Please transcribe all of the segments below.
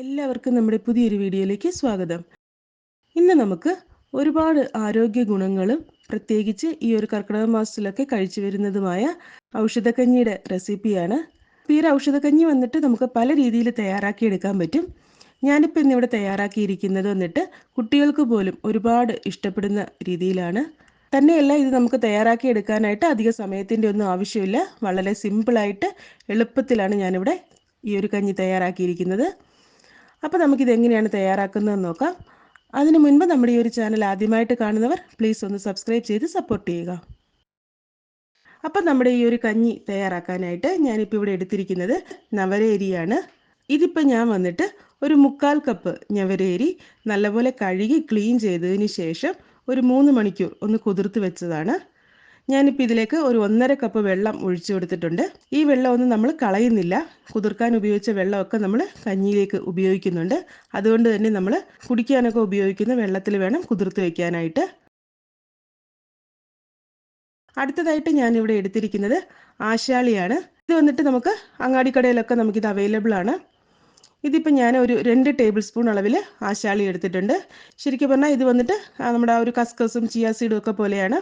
എല്ലാവർക്കും നമ്മുടെ പുതിയൊരു വീഡിയോയിലേക്ക് സ്വാഗതം. ഇന്ന് നമുക്ക് ഒരുപാട് ആരോഗ്യ ഗുണങ്ങളും പ്രത്യേകിച്ച് ഈ ഒരു കർക്കിടക മാസത്തിലൊക്കെ കഴിച്ചു വരുന്നതുമായ ഔഷധക്കഞ്ഞിയുടെ റെസിപ്പിയാണ്. ഈ ഒരു ഔഷധക്കഞ്ഞി വന്നിട്ട് നമുക്ക് പല രീതിയിൽ തയ്യാറാക്കി എടുക്കാൻ പറ്റും. ഞാനിപ്പോൾ ഇന്നിവിടെ തയ്യാറാക്കിയിരിക്കുന്നത് വന്നിട്ട് കുട്ടികൾക്ക് പോലും ഒരുപാട് ഇഷ്ടപ്പെടുന്ന രീതിയിലാണ്. തന്നെയല്ല ഇത് നമുക്ക് തയ്യാറാക്കി എടുക്കാനായിട്ട് അധിക സമയത്തിന്റെ ഒന്നും ആവശ്യമില്ല. വളരെ സിമ്പിളായിട്ട് എളുപ്പത്തിലാണ് ഞാനിവിടെ ഈ ഒരു കഞ്ഞി തയ്യാറാക്കിയിരിക്കുന്നത്. അപ്പോൾ നമുക്കിത് എങ്ങനെയാണ് തയ്യാറാക്കുന്നതെന്ന് നോക്കാം. അതിനു മുൻപ് നമ്മുടെ ഈ ഒരു ചാനൽ ആദ്യമായിട്ട് കാണുന്നവർ പ്ലീസ് ഒന്ന് സബ്സ്ക്രൈബ് ചെയ്ത് സപ്പോർട്ട് ചെയ്യുക. അപ്പം നമ്മുടെ ഈ ഒരു കഞ്ഞി തയ്യാറാക്കാനായിട്ട് ഞാനിപ്പോൾ ഇവിടെ എടുത്തിരിക്കുന്നത് നവരേരിയാണ്. ഇതിപ്പോൾ ഞാൻ വന്നിട്ട് ഒരു മുക്കാൽ കപ്പ് ഞവരേരി നല്ലപോലെ കഴുകി ക്ലീൻ ചെയ്തതിന് ശേഷം ഒരു മൂന്ന് മണിക്കൂർ ഒന്ന് കുതിർത്ത് വെച്ചതാണ്. ഞാനിപ്പോൾ ഇതിലേക്ക് ഒരു ഒന്നര കപ്പ് വെള്ളം ഒഴിച്ചു കൊടുത്തിട്ടുണ്ട്. ഈ വെള്ളമൊന്നും നമ്മൾ കളയുന്നില്ല. കുതിർക്കാൻ ഉപയോഗിച്ച വെള്ളമൊക്കെ നമ്മൾ കഞ്ഞിയിലേക്ക് ഉപയോഗിക്കുന്നുണ്ട്. അതുകൊണ്ട് തന്നെ നമ്മൾ കുടിക്കാനൊക്കെ ഉപയോഗിക്കുന്ന വെള്ളത്തിൽ വേണം കുതിർത്ത് വയ്ക്കാനായിട്ട് അടുത്തതായിട്ട് ഞാനിവിടെ എടുത്തിരിക്കുന്നത് ആശാളിയാണ്. ഇത് വന്നിട്ട് നമുക്ക് അങ്ങാടിക്കടയിലൊക്കെ നമുക്കിത് അവൈലബിൾ ആണ്. ഇതിപ്പോൾ ഞാൻ ഒരു രണ്ട് ടേബിൾ സ്പൂൺ അളവിൽ ആശാളി എടുത്തിട്ടുണ്ട്. ശരിക്കും പറഞ്ഞാൽ ഇത് വന്നിട്ട് നമ്മുടെ ഒരു കസ്കസും ചിയാ സീഡും ഒക്കെ പോലെയാണ്.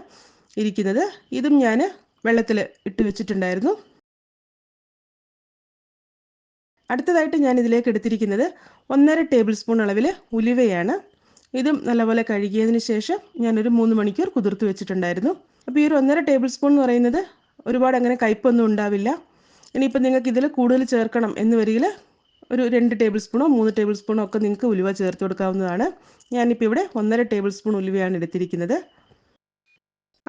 ഇരിക്കുന്നത്. ഇതും ഞാൻ വെള്ളത്തിൽ ഇട്ട് വെച്ചിട്ടുണ്ടായിരുന്നു. അടുത്തതായിട്ട് ഞാൻ ഇതിലേക്ക് എടുത്തിരിക്കുന്നത് ഒന്നര ടേബിൾ സ്പൂൺ അളവിൽ ഉലുവയാണ്. ഇതും നല്ലപോലെ കഴുകിയതിന് ശേഷം ഞാനൊരു മൂന്ന് മണിക്കൂർ കുതിർത്ത് വെച്ചിട്ടുണ്ടായിരുന്നു. അപ്പോൾ ഈ ഒരു ഒന്നര ടേബിൾ സ്പൂൺ എന്ന് പറയുന്നത് ഒരുപാട് അങ്ങനെ കയ്പൊന്നും ഉണ്ടാവില്ല. ഇനിയിപ്പോൾ നിങ്ങൾക്ക് ഇതിൽ കൂടുതൽ ചേർക്കണം എന്ന് വരികിൽ ഒരു രണ്ട് ടേബിൾ സ്പൂണോ മൂന്ന് ടേബിൾ സ്പൂണോ ഒക്കെ നിങ്ങൾക്ക് ഉലുവ ചേർത്ത് കൊടുക്കാവുന്നതാണ്. ഞാനിപ്പോൾ ഇവിടെ ഒന്നര ടേബിൾ സ്പൂൺ ഉലുവയാണ് എടുത്തിരിക്കുന്നത്.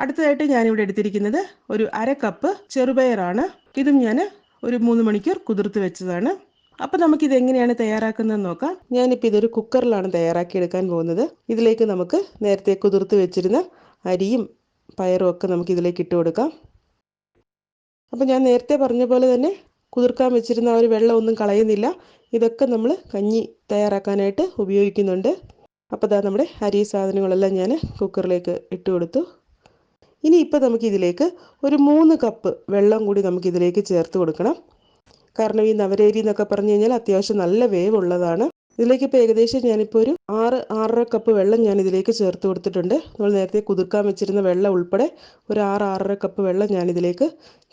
അടുത്തതായിട്ട് ഞാനിവിടെ എടുത്തിരിക്കുന്നത് ഒരു അര കപ്പ് ചെറുപയറാണ്. ഇതും ഞാൻ ഒരു മൂന്ന് മണിക്കൂർ കുതിർത്ത് വെച്ചതാണ്. അപ്പോൾ നമുക്കിത് എങ്ങനെയാണ് തയ്യാറാക്കുന്നതെന്ന് നോക്കാം. ഞാനിപ്പോൾ ഇതൊരു കുക്കറിലാണ് തയ്യാറാക്കി എടുക്കാൻ പോകുന്നത്. ഇതിലേക്ക് നമുക്ക് നേരത്തെ കുതിർത്ത് വെച്ചിരുന്ന അരിയും പയറും ഒക്കെ നമുക്ക് ഇതിലേക്ക് ഇട്ട് കൊടുക്കാം. അപ്പോൾ ഞാൻ നേരത്തെ പറഞ്ഞ പോലെ തന്നെ കുതിർക്കാൻ വെച്ചിരുന്ന ആ ഒരു വെള്ളം ഒന്നും കളയുന്നില്ല. ഇതൊക്കെ നമ്മൾ കഞ്ഞി തയ്യാറാക്കാനായിട്ട് ഉപയോഗിക്കുന്നുണ്ട്. അപ്പോൾ ഇതാ നമ്മുടെ അരി സാധനങ്ങളെല്ലാം ഞാൻ കുക്കറിലേക്ക് ഇട്ട് കൊടുത്തു. ഇനി ഇപ്പോൾ നമുക്കിതിലേക്ക് ഒരു മൂന്ന് കപ്പ് വെള്ളം കൂടി നമുക്കിതിലേക്ക് ചേർത്ത് കൊടുക്കണം. കാരണം ഈ നവരേരി എന്നൊക്കെ പറഞ്ഞു കഴിഞ്ഞാൽ അത്യാവശ്യം നല്ല വേവുള്ളതാണ്. ഇതിലേക്ക് ഇപ്പോൾ ഏകദേശം ഞാനിപ്പോൾ ഒരു ആറ് ആറര കപ്പ് വെള്ളം ഞാൻ ഇതിലേക്ക് ചേർത്ത് കൊടുത്തിട്ടുണ്ട്. നമ്മൾ നേരത്തെ കുതിർക്കാൻ വെച്ചിരുന്ന വെള്ളം ഉൾപ്പെടെ ഒരു ആറ് ആറര കപ്പ് വെള്ളം ഞാൻ ഇതിലേക്ക്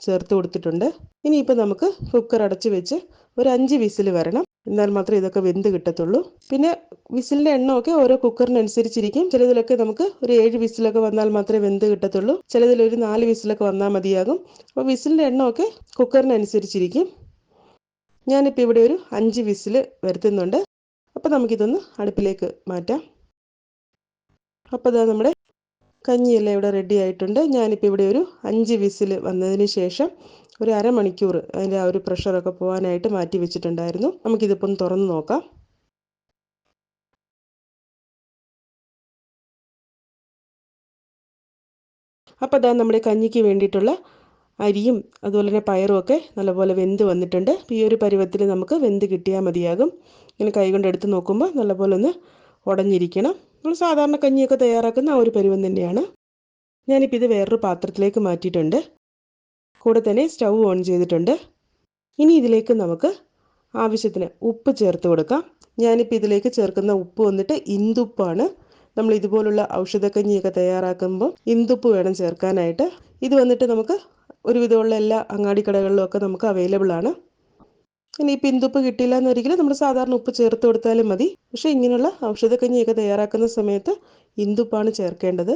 ചേർത്ത് കൊടുത്തിട്ടുണ്ട്. ഇനിയിപ്പോൾ നമുക്ക് കുക്കർ അടച്ച് വെച്ച് ഒരു അഞ്ച് വിസിൽ വരണം. എന്നാൽ മാത്രമേ ഇതൊക്കെ വെന്ത് കിട്ടത്തുള്ളൂ. പിന്നെ വിസിലിന്റെ എണ്ണമൊക്കെ ഓരോ കുക്കറിനനുസരിച്ചിരിക്കും. ചിലതിലൊക്കെ നമുക്ക് ഒരു ഏഴ് വിസിലൊക്കെ വന്നാൽ മാത്രമേ വെന്ത് കിട്ടത്തുള്ളൂ. ചിലതിൽ ഒരു നാല് വിസിലൊക്കെ വന്നാൽ മതിയാകും. അപ്പോൾ വിസിലിന്റെ എണ്ണമൊക്കെ കുക്കറിനനുസരിച്ചിരിക്കും. ഞാനിപ്പോൾ ഇവിടെ ഒരു അഞ്ച് വിസിൽ വരുത്തുന്നുണ്ട്. അപ്പോൾ നമുക്കിതൊന്ന് അടുപ്പിലേക്ക് മാറ്റാം. അപ്പോൾ ഇതാ നമ്മുടെ കഞ്ഞിയെല്ലാം ഇവിടെ റെഡി ആയിട്ടുണ്ട്. ഞാനിപ്പോൾ ഇവിടെ ഒരു അഞ്ച് വിസിൽ വന്നതിന് ശേഷം ഒരു അരമണിക്കൂർ അതിന്റെ ആ ഒരു പ്രഷറൊക്കെ പോകാനായിട്ട് മാറ്റി വെച്ചിട്ടുണ്ടായിരുന്നു. നമുക്കിതിപ്പം തുറന്ന് നോക്കാം. അപ്പോൾ അതാ നമ്മുടെ കഞ്ഞിക്ക് വേണ്ടിയിട്ടുള്ള അരിയും അതുപോലെ തന്നെ പയറും ഒക്കെ നല്ലപോലെ വെന്ത് വന്നിട്ടുണ്ട്. ഈ ഒരു പരുവത്തിൽ നമുക്ക് വെന്ത് കിട്ടിയാൽ മതിയാകും. ഇങ്ങനെ കൈകൊണ്ട് എടുത്ത് നോക്കുമ്പോൾ നല്ലപോലെ ഒന്ന് ഉടഞ്ഞിരിക്കണം. നമ്മൾ സാധാരണ കഞ്ഞിയൊക്കെ തയ്യാറാക്കുന്ന ആ ഒരു പരുവം തന്നെയാണ്. ഞാനിപ്പോൾ ഇത് വേറൊരു പാത്രത്തിലേക്ക് മാറ്റിയിട്ടുണ്ട്. കൂടെ തന്നെ സ്റ്റൗ ഓൺ ചെയ്തിട്ടുണ്ട്. ഇനി ഇതിലേക്ക് നമുക്ക് ആവശ്യത്തിന് ഉപ്പ് ചേർത്ത് കൊടുക്കാം. ഞാനിപ്പോൾ ഇതിലേക്ക് ചേർക്കുന്ന ഉപ്പ് വന്നിട്ട് ഇന്ദുപ്പാണ്. നമ്മൾ ഇതുപോലുള്ള ഔഷധക്കഞ്ഞിയൊക്കെ തയ്യാറാക്കുമ്പോൾ ഇന്ദുപ്പ് വേണം ചേർക്കാനായിട്ട്. ഇത് വന്നിട്ട് നമുക്ക് ഒരുവിധമുള്ള എല്ലാ അങ്ങാടിക്കടകളിലും ഒക്കെ നമുക്ക് അവൈലബിൾ ആണ്. ഇനി ഇപ്പം ഇന്ദുപ്പ് കിട്ടിയില്ല എന്നൊരിക്കലും നമ്മൾ സാധാരണ ഉപ്പ് ചേർത്ത് കൊടുത്താലും മതി. പക്ഷേ ഇങ്ങനെയുള്ള ഔഷധക്കഞ്ഞിയൊക്കെ തയ്യാറാക്കുന്ന സമയത്ത് ഇന്ദുപ്പാണ് ചേർക്കേണ്ടത്.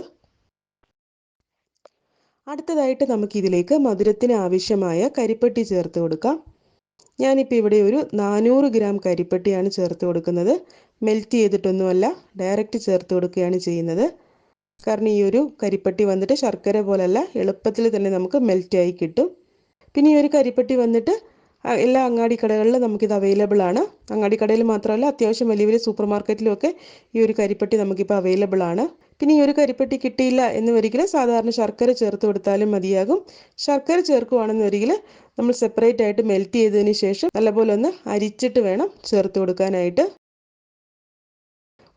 അടുത്തതായിട്ട് നമുക്കിതിലേക്ക് മധുരത്തിന് ആവശ്യമായ കരിപ്പെട്ടി ചേർത്ത് കൊടുക്കാം. ഞാനിപ്പോൾ ഇവിടെ ഒരു നാനൂറ് ഗ്രാം കരിപ്പട്ടിയാണ് ചേർത്ത് കൊടുക്കുന്നത്. മെൽറ്റ് ചെയ്തിട്ടൊന്നുമല്ല ഡയറക്റ്റ് ചേർത്ത് കൊടുക്കുകയാണ് ചെയ്യുന്നത്. കാരണം ഈ ഒരു കരിപ്പെട്ടി വന്നിട്ട് ശർക്കര പോലല്ല എളുപ്പത്തിൽ തന്നെ നമുക്ക് മെൽറ്റായി കിട്ടും. പിന്നെ ഈ ഒരു കരിപ്പെട്ടി വന്നിട്ട് എല്ലാ അങ്ങാടി കടകളിലും നമുക്കിത് അവൈലബിൾ ആണ്. അങ്ങാടി കടയിൽ മാത്രമല്ല അത്യാവശ്യം വലിയ വലിയ സൂപ്പർ മാർക്കറ്റിലും ഒക്കെ ഈ ഒരു കരിപ്പട്ടി നമുക്കിപ്പോൾ അവൈലബിൾ ആണ്. പിന്നെ ഈ ഒരു കരിപ്പെട്ടി കിട്ടിയില്ല എന്ന് വരികിൽ സാധാരണ ശർക്കര ചേർത്ത് കൊടുത്താലും മതിയാകും. ശർക്കര ചേർക്കുവാണെന്ന് വരികിൽ നമ്മൾ സെപ്പറേറ്റ് ആയിട്ട് മെൽറ്റ് ചെയ്തതിന് ശേഷം നല്ലപോലെ ഒന്ന് അരിച്ചിട്ട് വേണം ചേർത്ത് കൊടുക്കാനായിട്ട്.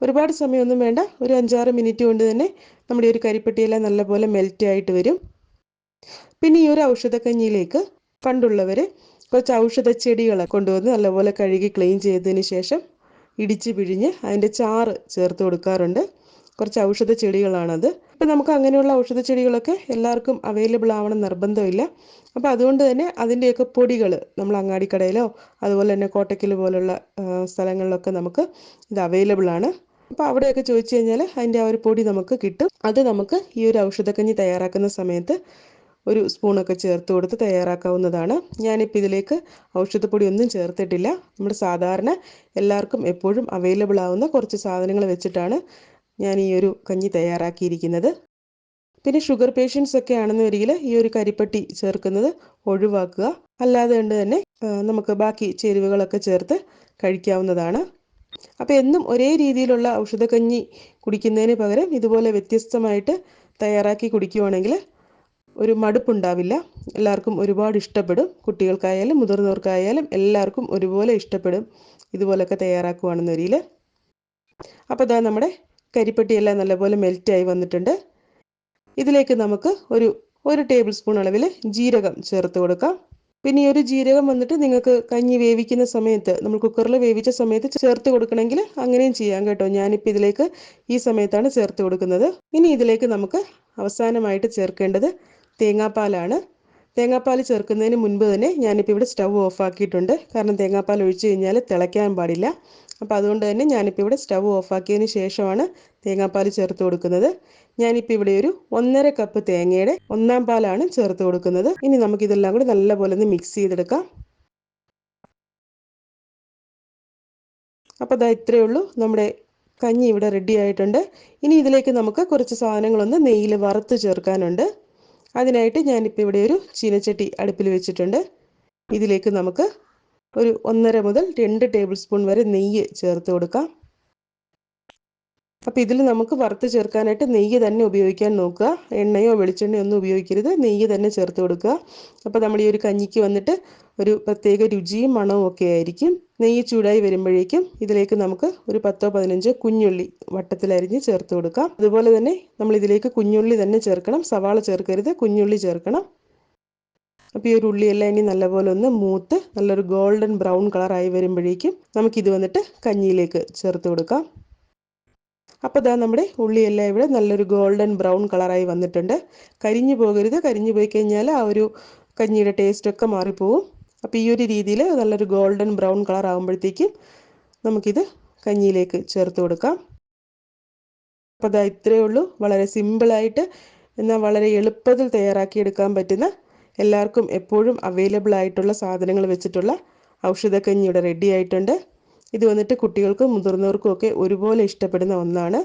ഒരുപാട് സമയമൊന്നും വേണ്ട. ഒരു അഞ്ചാറ് മിനിറ്റ് കൊണ്ട് തന്നെ നമ്മുടെ ഈ ഒരു കരിപ്പട്ടിയെല്ലാം നല്ലപോലെ മെൽറ്റ് ആയിട്ട് വരും. പിന്നെ ഈ ഒരു ഔഷധക്കഞ്ഞിയിലേക്ക് പണ്ടുള്ളവർ കുറച്ച് ഔഷധ ചെടികളെ കൊണ്ടുവന്ന് നല്ലപോലെ കഴുകി ക്ലീൻ ചെയ്തതിന് ശേഷം ഇടിച്ച് പിഴിഞ്ഞ് അതിന്റെ ചാറ് ചേർത്ത് കൊടുക്കാറുണ്ട്. കുറച്ച് ഔഷധ ചെടികളാണത്. ഇപ്പം നമുക്ക് അങ്ങനെയുള്ള ഔഷധ ചെടികളൊക്കെ എല്ലാവർക്കും അവൈലബിൾ ആവണം നിർബന്ധമില്ല. അപ്പോൾ അതുകൊണ്ട് തന്നെ അതിന്റെയൊക്കെ പൊടികൾ നമ്മൾ അങ്ങാടിക്കടയിലോ അതുപോലെ തന്നെ കോട്ടയ്ക്കൽ പോലുള്ള സ്ഥലങ്ങളിലൊക്കെ നമുക്ക് ഇത് അവൈലബിൾ ആണ്. അപ്പോൾ അവിടെയൊക്കെ ചോദിച്ചു കഴിഞ്ഞാൽ അതിന്റെ ആ ഒരു പൊടി നമുക്ക് കിട്ടും. അത് നമുക്ക് ഈ ഒരു ഔഷധക്കഞ്ഞി തയ്യാറാക്കുന്ന സമയത്ത് ഒരു സ്പൂണൊക്കെ ചേർത്ത് കൊടുത്ത് തയ്യാറാക്കാവുന്നതാണ്. ഞാനിപ്പോൾ ഇതിലേക്ക് ഔഷധപ്പൊടി ഒന്നും ചേർത്തിട്ടില്ല. നമ്മൾ സാധാരണ എല്ലാവർക്കും എപ്പോഴും അവൈലബിൾ ആവുന്ന കുറച്ച് സാധനങ്ങൾ വെച്ചിട്ടാണ് ഞാൻ ഈ ഒരു കഞ്ഞി തയ്യാറാക്കിയിരിക്കുന്നത്. പിന്നെ ഷുഗർ പേഷ്യൻസ് ഒക്കെ ആണെന്ന് വരികിൽ ഈ ഒരു കരിപ്പട്ടി ചേർക്കുന്നത് ഒഴിവാക്കുക. അല്ലാതെ കൊണ്ട് തന്നെ നമുക്ക് ബാക്കി ചേരുവകളൊക്കെ ചേർത്ത് കഴിക്കാവുന്നതാണ്. അപ്പോൾ എന്നും ഒരേ രീതിയിലുള്ള ഔഷധക്കഞ്ഞി കുടിക്കുന്നതിന് പകരം ഇതുപോലെ വ്യത്യസ്തമായിട്ട് തയ്യാറാക്കി കുടിക്കുവാണെങ്കിൽ ഒരു മടുപ്പുണ്ടാവില്ല. എല്ലാവർക്കും ഒരുപാട് ഇഷ്ടപ്പെടും. കുട്ടികൾക്കായാലും മുതിർന്നവർക്കായാലും എല്ലാവർക്കും ഒരുപോലെ ഇഷ്ടപ്പെടും. ഇതുപോലൊക്കെ തയ്യാറാക്കുവാണെന്ന് വരിയിൽ അപ്പോൾ ഇതാ നമ്മുടെ കരിപ്പട്ടിയെല്ലാം നല്ലപോലെ മെൽറ്റായി വന്നിട്ടുണ്ട്. ഇതിലേക്ക് നമുക്ക് ഒരു ഒരു ടേബിൾ സ്പൂൺ അളവിൽ ജീരകം ചേർത്ത് കൊടുക്കാം. പിന്നെ ഈ ഒരു ജീരകം വന്നിട്ട് നിങ്ങൾക്ക് കഞ്ഞി വേവിക്കുന്ന സമയത്ത് നമ്മൾ കുക്കറിൽ വേവിച്ച സമയത്ത് ചേർത്ത് കൊടുക്കണമെങ്കിൽ അങ്ങനെയും ചെയ്യാം കേട്ടോ. ഞാനിപ്പോൾ ഇതിലേക്ക് ഈ സമയത്താണ് ചേർത്ത് കൊടുക്കുന്നത്. ഇനി ഇതിലേക്ക് നമുക്ക് അവസാനമായിട്ട് ചേർക്കേണ്ടത് തേങ്ങാപ്പാലാണ്. തേങ്ങാപ്പാൽ ചേർക്കുന്നതിന് മുൻപ് തന്നെ ഞാനിപ്പോൾ ഇവിടെ സ്റ്റൗ ഓഫ് ആക്കിയിട്ടുണ്ട് കാരണം തേങ്ങാപ്പാൽ ഒഴിച്ചു കഴിഞ്ഞാൽ തിളയ്ക്കാൻ പാടില്ല. അപ്പോൾ അതുകൊണ്ട് തന്നെ ഞാനിപ്പോൾ ഇവിടെ സ്റ്റൗ ഓഫാക്കിയതിന് ശേഷമാണ് തേങ്ങാപ്പാൽ ചേർത്ത് കൊടുക്കുന്നത്. ഞാനിപ്പോൾ ഇവിടെ ഒരു ഒന്നര കപ്പ് തേങ്ങയുടെ ഒന്നാം പാലാണ് ചേർത്ത് കൊടുക്കുന്നത്. ഇനി നമുക്കിതെല്ലാം കൂടി നല്ലപോലെ ഒന്ന് മിക്സ് ചെയ്തെടുക്കാം. അപ്പോൾ അതാ ഇത്രയേ ഉള്ളൂ. നമ്മുടെ കഞ്ഞി ഇവിടെ റെഡി ആയിട്ടുണ്ട്. ഇനി ഇതിലേക്ക് നമുക്ക് കുറച്ച് സാധനങ്ങളൊന്ന് നെയ്യിൽ വറുത്ത് ചേർക്കാനുണ്ട്. അതിനായിട്ട് ഞാനിപ്പോൾ ഇവിടെ ഒരു ചീനച്ചട്ടി അടുപ്പിൽ വെച്ചിട്ടുണ്ട്. ഇതിലേക്ക് നമുക്ക് ഒരു ഒന്നര മുതൽ രണ്ട് ടേബിൾ സ്പൂൺ വരെ നെയ്യ് ചേർത്ത് കൊടുക്കാം. അപ്പോൾ ഇതിൽ നമുക്ക് വറുത്ത് ചേർക്കാനായിട്ട് നെയ്യ് തന്നെ ഉപയോഗിക്കാൻ നോക്കുക. എണ്ണയോ വെളിച്ചെണ്ണയോ ഒന്നും ഉപയോഗിക്കരുത്. നെയ്യ് തന്നെ ചേർത്ത് കൊടുക്കുക. അപ്പോൾ നമ്മൾ ഈ ഒരു കഞ്ഞിക്ക് വന്നിട്ട് ഒരു പ്രത്യേക രുചിയും മണവും ഒക്കെ ആയിരിക്കും. നെയ്യ് ചൂടായി വരുമ്പോഴേക്കും ഇതിലേക്ക് നമുക്ക് ഒരു പത്തോ പതിനഞ്ചോ കുഞ്ഞുള്ളി വട്ടത്തിലരിഞ്ഞ് ചേർത്ത് കൊടുക്കാം. അതുപോലെ തന്നെ നമ്മൾ ഇതിലേക്ക് കുഞ്ഞുള്ളി തന്നെ ചേർക്കണം. സവാള ചേർക്കരുത്. കുഞ്ഞുള്ളി ചേർക്കണം. അപ്പോൾ ഈ ഒരു ഉള്ളിയെല്ലാം ഇനി നല്ലപോലെ ഒന്ന് മൂത്ത് നല്ലൊരു ഗോൾഡൻ ബ്രൗൺ കളറായി വരുമ്പോഴേക്കും നമുക്കിത് വന്നിട്ട് കഞ്ഞിയിലേക്ക് ചേർത്ത് കൊടുക്കാം. അപ്പോൾ ഇതാ നമ്മുടെ ഉള്ളിയെല്ലാം ഇവിടെ നല്ലൊരു ഗോൾഡൻ ബ്രൗൺ കളറായി വന്നിട്ടുണ്ട്. കരിഞ്ഞു പോകരുത്. കരിഞ്ഞു പോയി കഴിഞ്ഞാൽ ആ ഒരു കഞ്ഞിയുടെ ടേസ്റ്റൊക്കെ മാറിപ്പോവും. അപ്പോൾ ഈ ഒരു രീതിയിൽ നല്ലൊരു ഗോൾഡൻ ബ്രൗൺ കളർ ആകുമ്പോഴത്തേക്കും നമുക്കിത് കഞ്ഞിയിലേക്ക് ചേർത്ത് കൊടുക്കാം. അപ്പോൾ അതാ ഇത്രയേ ഉള്ളൂ. വളരെ സിമ്പിളായിട്ട് എന്നാൽ വളരെ എളുപ്പത്തിൽ തയ്യാറാക്കിയെടുക്കാൻ പറ്റുന്ന എല്ലാവർക്കും എപ്പോഴും അവൈലബിൾ ആയിട്ടുള്ള സാധനങ്ങൾ വെച്ചിട്ടുള്ള ഔഷധക്കഞ്ഞി ഇവിടെ റെഡി ആയിട്ടുണ്ട്. ഇത് വന്നിട്ട് കുട്ടികൾക്കും മുതിർന്നവർക്കും ഒക്കെ ഒരുപോലെ ഇഷ്ടപ്പെടുന്ന ഒന്നാണ്.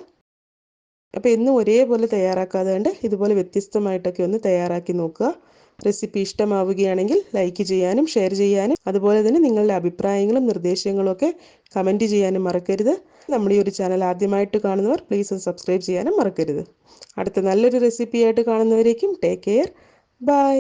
അപ്പോൾ എന്നും ഒരേപോലെ തയ്യാറാക്കാതെ കണ്ട് ഇതുപോലെ വ്യത്യസ്തമായിട്ടൊക്കെ ഒന്ന് തയ്യാറാക്കി നോക്കുക. റെസിപ്പി ഇഷ്ടമാവുകയാണെങ്കിൽ ലൈക്ക് ചെയ്യാനും ഷെയർ ചെയ്യാനും അതുപോലെ തന്നെ നിങ്ങളുടെ അഭിപ്രായങ്ങളും നിർദ്ദേശങ്ങളും ഒക്കെ കമന്റ് ചെയ്യാനും മറക്കരുത്. നമ്മുടെ ഈ ഒരു ചാനൽ ആദ്യമായിട്ട് കാണുന്നവർ പ്ലീസ് സബ്സ്ക്രൈബ് ചെയ്യാനും മറക്കരുത്. അടുത്ത നല്ലൊരു റെസിപ്പിയായിട്ട് കാണുന്നവരേക്കും ടേക്ക് കെയർ ബൈ